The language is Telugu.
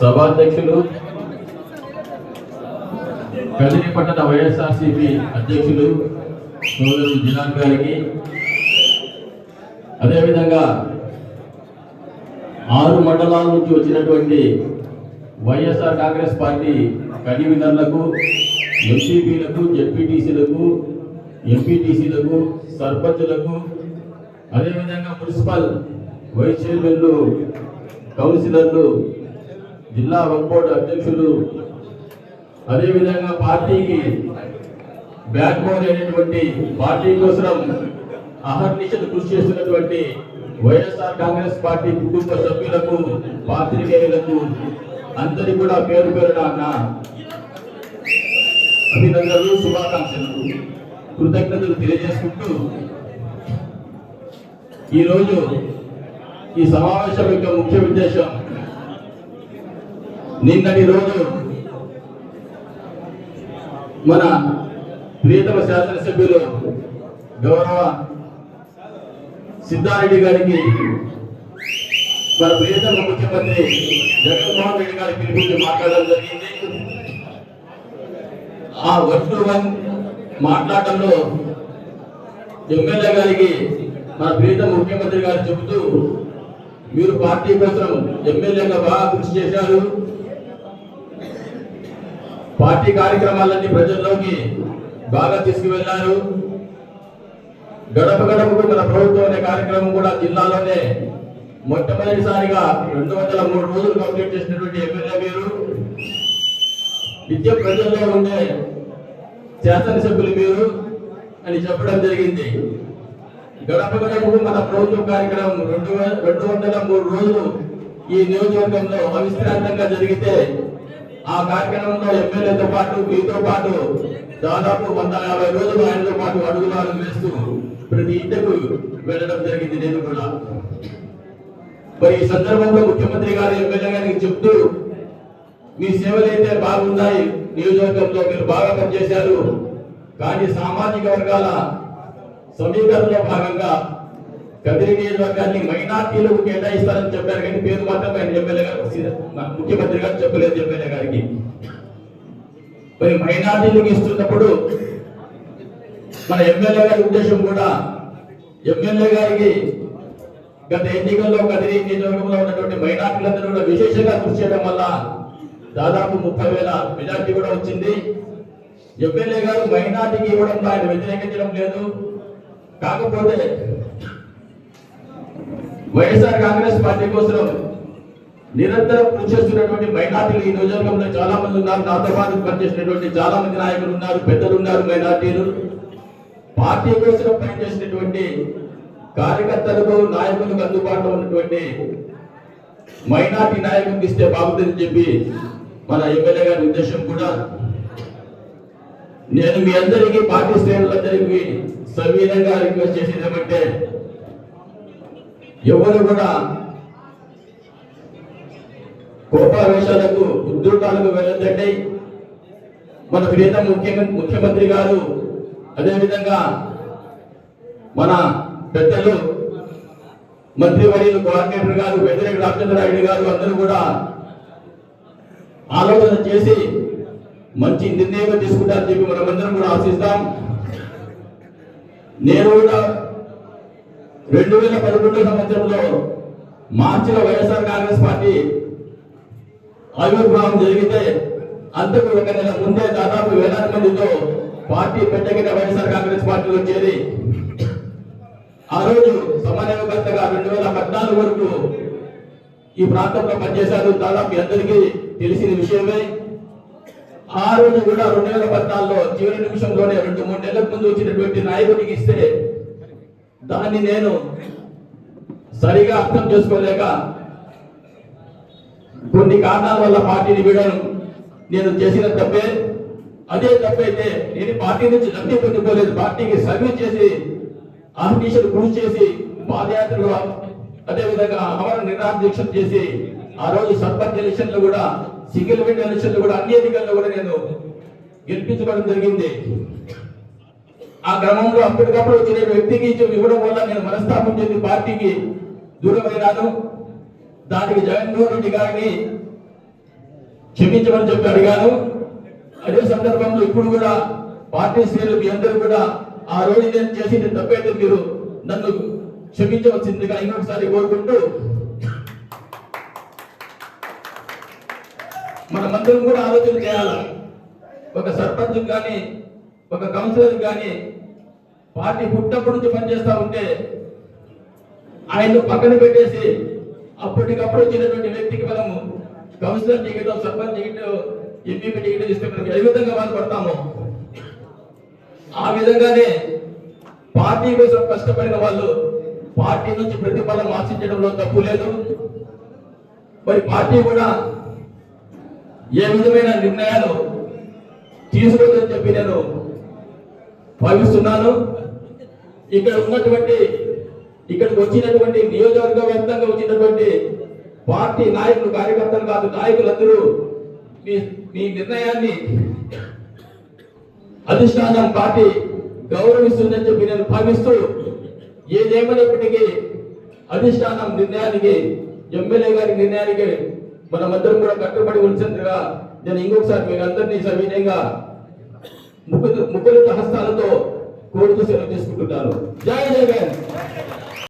సభాధ్యక్షులు కదిరి పట్టణ వైఎస్ఆర్సీపీ అధ్యక్షులు సోదరుడు జిలాన్ గారికి. అదేవిధంగా ఆరు మండలాల నుంచి వచ్చినటువంటి వైఎస్ఆర్ కాంగ్రెస్ పార్టీ కన్వీనర్లకు ఎంపీపీలకు జెడ్పీటీసీలకు ఎంపీటీసీలకు సర్పంచులకు అదేవిధంగా మున్సిపల్ వైస్ చైర్మన్లు కౌన్సిలర్లు జిల్లా వక్ అధ్యక్షులు అదేవిధంగా పార్టీకి బ్యాక్ బోన్ అయినటువంటి పార్టీ కోసం అహర్నిశలు కృషి చేస్తున్నటువంటి వైఎస్ఆర్ కాంగ్రెస్ పార్టీ కుటుంబ సభ్యులకు పాత్రికేయులకు అందరి కూడా పేరు పేరున నా అభినందనలు శుభాకాంక్షలు. కృతజ్ఞతలు తెలియజేసుకుంటూ ఈరోజు ఈ సమావేశం యొక్క ముఖ్య ఉద్దేశం నిన్నటి రోజు మన ప్రియతమ శాసనసభ్యులు గౌరవ సిద్ధారెడ్డి గారికి మన ప్రియతమ ముఖ్యమంత్రి జగన్మోహన్ రెడ్డి గారి పిలిపించి మాట్లాడడం జరిగింది. ఆ వన్ టు వన్ మాట్లాడటంలో ఎమ్మెల్యే గారికి మన ప్రియతమ ముఖ్యమంత్రి గారు చెబుతూ మీరు పార్టీ కోసం ఎమ్మెల్యేగా బాగా కృషి చేశారు. పార్టీ కార్యక్రమాలన్నీ ప్రజల్లోకి బాగా తీసుకువెళ్ళారు. గడప గడపకు మన ప్రభుత్వం అనే కార్యక్రమం కూడా జిల్లాలోనే మొట్టమొదటిసారిగా రెండు వందల మూడు రోజులు కంప్లీట్ చేసినటువంటి ఎమ్మెల్యే మీరు నిత్యం ప్రజల్లో ఉండే శాసనసభ్యులు మీరు అని చెప్పడం జరిగింది. గడప గడపకు మన ప్రభుత్వ కార్యక్రమం రెండు రెండు వందల మూడు రోజులు ఈ నియోజకవర్గంలో అవిశ్రాంతంగా జరిగితే ఆ కార్యక్రమంలో ఎమ్మెల్యేతో పాటు మీతో పాటు దాదాపు వంద యాభై రోజులు ఆయనతో పాటు అడుగుదారు వేస్తూ ప్రతి ఇంటకు వెళ్ళడం జరిగింది నేను కూడా. మరి ఈ సందర్భంలో ముఖ్యమంత్రి గారు ఎమ్మెల్యే గారికి చెప్తూ మీ సేవలు అయితే బాగున్నాయి నియోజకవర్గంలో మీరు బాగా పనిచేశారు కానీ సామాజిక వర్గాల సమీకరణలో భాగంగా కదిరి నియోజకవర్గాన్ని మైనార్టీలకు కేటాయిస్తారని చెప్పారు కానీ పేరు మాత్రం ఆయన ఎమ్మెల్యే గారు ముఖ్యమంత్రి గారు చెప్పలేదు ఎమ్మెల్యే గారికి. మరి మైనార్టీలకు ఇస్తున్నప్పుడు మన ఎమ్మెల్యే గారి ఉద్దేశం కూడా ఎమ్మెల్యే గారికి గత ఎన్నికల్లో కదిరి నియోజకవర్గంలో ఉన్నటువంటి మైనార్టీలందరూ కూడా విశేషంగా కృషి చేయడం వల్ల దాదాపు ముప్పై వేల మెజార్టీ కూడా వచ్చింది. ఎమ్మెల్యే గారు మైనార్టీకి ఇవ్వడంలో ఆయన వ్యతిరేకించడం లేదు. కాకపోతే వైఎస్ఆర్ కాంగ్రెస్ పార్టీ కోసం నిరంతరం కృషి చేస్తున్నటువంటి మైనార్టీలు ఈ నియోజకవర్గంలో చాలా మంది ఉన్నారు. నాతో పాటు పనిచేసినటువంటి చాలా మంది నాయకులు ఉన్నారు పెద్దలు ఉన్నారు మైనార్టీలు. పార్టీ కోసం పనిచేసినటువంటి కార్యకర్తలకు నాయకులకు అందుబాటులో ఉన్నటువంటి మైనార్టీ నాయకులకు ఇస్తే బాగుంటుందని చెప్పి మన ఎమ్మెల్యే గారి ఉద్దేశం కూడా. నేను మీ అందరికీ పార్టీ శ్రేణులందరికీ సవీనంగా రిక్వెస్ట్ చేసేది ఏమంటే ఎవరు కూడా కోపావేశాలకు ఉద్యోగాలకు వెళ్ళొద్దండి మన ప్రియత ముఖ్యమంత్రి ముఖ్యమంత్రి గారు అదేవిధంగా మన పెద్దలు మంత్రివర్యులు కోఆర్డినేటర్ గారు వ్యతిరేక రామచంద్రరాయుడు గారు అందరూ కూడా ఆలోచన చేసి మంచి నిర్ణయం తీసుకుంటారని చెప్పి మనమందరం కూడా ఆశిస్తాం. నేను కూడా రెండు వేల పదకొండు సంవత్సరంలో మార్చిలో వైఎస్ఆర్ కాంగ్రెస్ పార్టీ ఆవిర్భావం జరిగితే అంతకు ఒక నెల ముందే దాదాపు వేలాది మందితో పార్టీ పెట్టగిన వైఎస్ఆర్ కాంగ్రెస్ పార్టీలో చేరి ఆ రోజు సమన్వయకర్తగా రెండు వేల పద్నాలుగు వరకు ఈ ప్రాంతంలో పనిచేశారు. దాదాపు అందరికీ తెలిసిన విషయమే. ఆ రోజు కూడా రెండు వేల పద్నాలుగులో చివరి నిమిషంలోనే రెండు మూడు నెలల ముందు వచ్చినటువంటి నాయకుడికి ఇస్తే దాన్ని నేను సరిగా అర్థం చేసుకోలేక కొన్ని కారణాల వల్ల పార్టీని వీడను. నేను చేసిన తప్పే. అదే తప్పైతే నేను పార్టీ నుంచి లబ్ధి పొందుకోలేదు. పార్టీకి సర్వీస్ చేసి ఆఫీసులు కృషి చేసి పాదయాత్రలు అదేవిధంగా అమర నిరాహార చేసి ఆ రోజు సర్పంచ్ ఎలక్షన్లు కూడా సింగిల్ విండో ఎలక్షన్లు కూడా అన్ని ఎన్నికల్లో కూడా నేను గెలిపించుకోవడం జరిగింది. ఆ క్రమంలో అప్పటికప్పుడు వచ్చిన వ్యక్తికి ఇవ్వడం వల్ల నేను మనస్తాపం చెంది పార్టీకి దూరమైనాను దానికి జగన్మోహన్ రెడ్డి గారిని క్షమించమని చెప్పి అడిగాను. అదే సందర్భంలో ఇప్పుడు కూడా పార్టీ శ్రేణులు మీ అందరూ కూడా ఆ రోజు నేను చేసిన తప్పైతే మీరు నన్ను క్షమించవలసిందిగా ఇంకొకసారి కోరుకుంటూ మనమందరం కూడా ఆలోచన చేయాలి? ఒక సర్పంచ్ కానీ ఒక కౌన్సిలర్ కానీ పార్టీ పుట్టప్పటి నుంచి పనిచేస్తూ ఉంటే ఆయన్ను పక్కన పెట్టేసి అప్పటికప్పుడు వచ్చినటువంటి వ్యక్తికి మనము councillor ticket sarpanch ticket MPP ticket ఇస్తే మనకి ఏ విధంగా బాధపడతామో? ఆ విధంగానే పార్టీ కోసం కష్టపడిన వాళ్ళు పార్టీ నుంచి ప్రతిఫలం ఆశించడంలో తప్పు లేదు. మరి పార్టీ కూడా ఏ విధమైన నిర్ణయాలు తీసుకోవద్దని చెప్పి నేను భావిస్తున్నాను. ఇక్కడ ఉన్నటువంటి ఇక్కడికి వచ్చినటువంటి నియోజకవర్గ వ్యాప్తంగా వచ్చినటువంటి పార్టీ నాయకులు కార్యకర్తలు కాదు నాయకులందరూ మీ మీ నిర్ణయాన్ని అధిష్టానం పార్టీ గౌరవిస్తుందని చెప్పి నేను భావిస్తూ ఏదేమైనప్పటికీ అధిష్టానం నిర్ణయానికి ఎమ్మెల్యే గారి నిర్ణయానికి మనమందరం కూడా కట్టుబడి ఉంచగా నేను ఇంకొకసారి మీ అందరినీ సవినయంగా ముక్కు ముక్కుల హస్తాలతో కోరుతూ సెలవు తీసుకుంటున్నాను. జై జగన్